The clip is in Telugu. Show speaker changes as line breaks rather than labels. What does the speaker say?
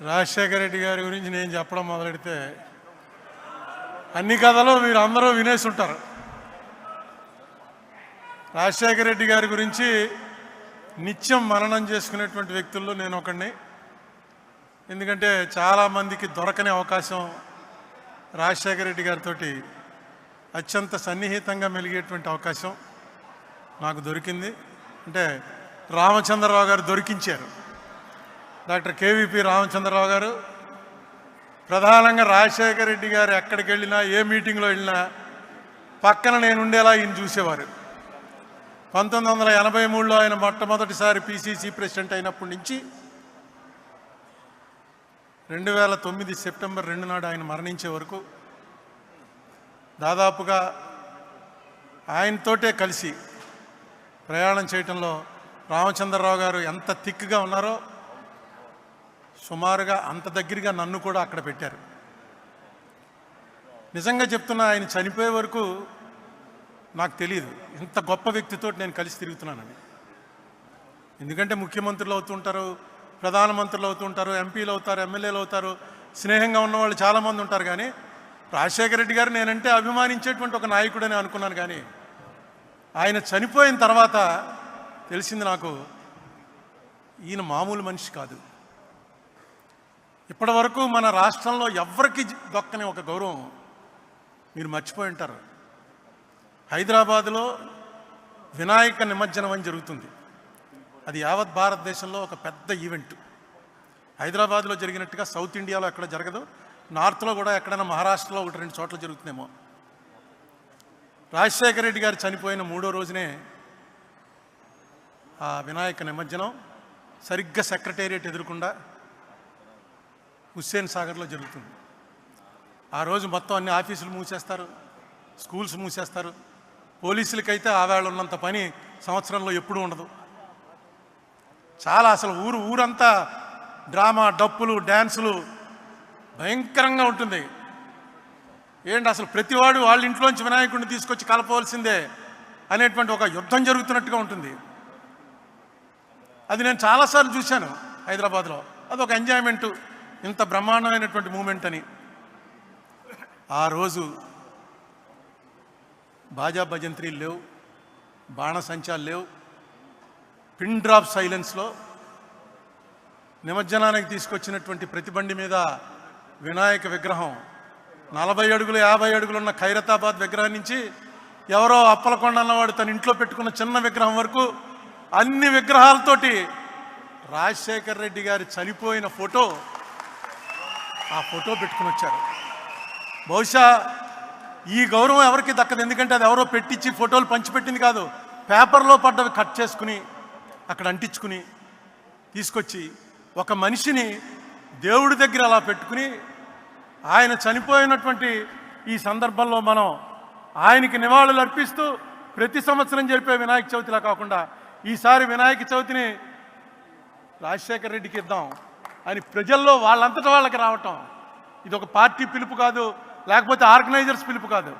రాజశేఖర రెడ్డి గారి గురించి నేను చెప్పడం మొదలెడితే అన్ని కథలు మీరు అందరూ వినేసి ఉంటారు. రాజశేఖర రెడ్డి గారి గురించి నిత్యం మననం చేసుకునేటువంటి వ్యక్తుల్లో నేను ఒకడిని. ఎందుకంటే చాలామందికి దొరకని అవకాశం రాజశేఖర రెడ్డి గారితో అత్యంత సన్నిహితంగా మెలిగేటువంటి అవకాశం నాకు దొరికింది. అంటే రామచంద్రరావు గారు దొరికించారు. డాక్టర్ కేవీపీ రామచంద్రరావు గారు ప్రధానంగా రాజశేఖర రెడ్డి గారు ఎక్కడికి వెళ్ళినా ఏ మీటింగ్లో వెళ్ళినా పక్కన నేను ఉండేలా ఈయన చూసేవారు. పంతొమ్మిది వందల ఎనభై మూడులో ఆయన మొట్టమొదటిసారి పిసిసి ప్రెసిడెంట్ అయినప్పటి నుంచి రెండు వేల తొమ్మిది సెప్టెంబర్ రెండు నాడు ఆయన మరణించే వరకు దాదాపుగా ఆయనతోటే కలిసి ప్రయాణం చేయటంలో రామచంద్రరావు గారు ఎంత థిక్గా ఉన్నారో సుమారుగా అంత దగ్గరగా నన్ను కూడా అక్కడ పెట్టారు. నిజంగా చెప్తున్నా ఆయన చనిపోయే వరకు నాకు తెలియదు ఇంత గొప్ప వ్యక్తితో నేను కలిసి తిరుగుతున్నానని. ఎందుకంటే ముఖ్యమంత్రులు అవుతుంటారు ప్రధానమంత్రులు అవుతుంటారు ఎంపీలు అవుతారు ఎమ్మెల్యేలు అవుతారు స్నేహంగా ఉన్నవాళ్ళు చాలామంది ఉంటారు కానీ రాజశేఖర రెడ్డి గారు నేనంటే అభిమానించేటువంటి ఒక నాయకుడని అనుకున్నాను కానీ ఆయన చనిపోయిన తర్వాత తెలిసింది నాకు ఈయన మామూలు మనిషి కాదు. ఇప్పటి వరకు మన రాష్ట్రంలో ఎవరికి దొక్కని ఒక గౌరవం మీరు మర్చిపోయి ఉంటారు. హైదరాబాదులో వినాయక నిమజ్జనం అని జరుగుతుంది. అది యావత్ భారతదేశంలో ఒక పెద్ద ఈవెంట్. హైదరాబాద్లో జరిగినట్టుగా సౌత్ ఇండియాలో ఎక్కడ జరగదు. నార్త్లో కూడా ఎక్కడైనా మహారాష్ట్రలో ఒకటి రెండు చోట్ల జరుగుతుందేమో. రాజశేఖర రెడ్డి గారు చనిపోయిన మూడో రోజునే ఆ వినాయక నిమజ్జనం సరిగ్గా సెక్రటేరియట్ ఎదురకుండా హుస్సేన్ సాగర్లో జరుగుతుంది. ఆ రోజు మొత్తం అన్ని ఆఫీసులు మూసేస్తారు స్కూల్స్ మూసేస్తారు. పోలీసులకైతే ఆవేళ ఉన్నంత పని సంవత్సరంలో ఎప్పుడూ ఉండదు. చాలా అసలు ఊరు ఊరంతా డ్రామా డప్పులు డ్యాన్సులు భయంకరంగా ఉంటుంది. ఏంటి అసలు ప్రతివాడు వాళ్ళ ఇంట్లోంచి వినాయకుడిని తీసుకొచ్చి కలపవలసిందే అనేటువంటి ఒక యుద్ధం జరుగుతున్నట్టుగా ఉంటుంది. అది నేను చాలాసార్లు చూశాను హైదరాబాద్లో. అదొక ఎంజాయ్మెంటు. ఇంత బ్రహ్మాండమైనటువంటి మూమెంట్ అని. ఆ రోజు బాజా భజంత్రీలు లేవు బాణసంచాలు లేవు. పిన్ డ్రాప్ సైలెన్స్లో నిమజ్జనానికి తీసుకొచ్చినటువంటి ప్రతిబండి మీద వినాయక విగ్రహం నలభై అడుగులు యాభై అడుగులు ఉన్న ఖైరతాబాద్ విగ్రహం నుంచి ఎవరో అప్పలకొండ అన్నవాడు తన ఇంట్లో పెట్టుకున్న చిన్న విగ్రహం వరకు అన్ని విగ్రహాలతోటి రాజశేఖర్ రెడ్డి గారి చనిపోయిన ఫోటో ఆ ఫోటో పెట్టుకుని వచ్చారు. బహుశా ఈ గౌరవం ఎవరికి దక్కదు. ఎందుకంటే అది ఎవరో పెట్టించి ఫోటోలు పంచిపెట్టింది కాదు. పేపర్లో పడ్డవి కట్ చేసుకుని అక్కడ అంటించుకుని తీసుకొచ్చి ఒక మనిషిని దేవుడి దగ్గర అలా పెట్టుకుని ఆయన చనిపోయినటువంటి ఈ సందర్భంలో మనం ఆయనకి నివాళులు అర్పిస్తూ ప్రతి సంవత్సరం జరిపే వినాయక చవితిలా కాకుండా ఈసారి వినాయక చవితిని రాజశేఖర రెడ్డికి ఇద్దాం. అని ప్రజల్లో వాళ్ళంతటా వాళ్ళకి రావటం. ఇది ఒక పార్టీ పిలుపు కాదు లేకపోతే ఆర్గనైజర్స్ పిలుపు కాదు.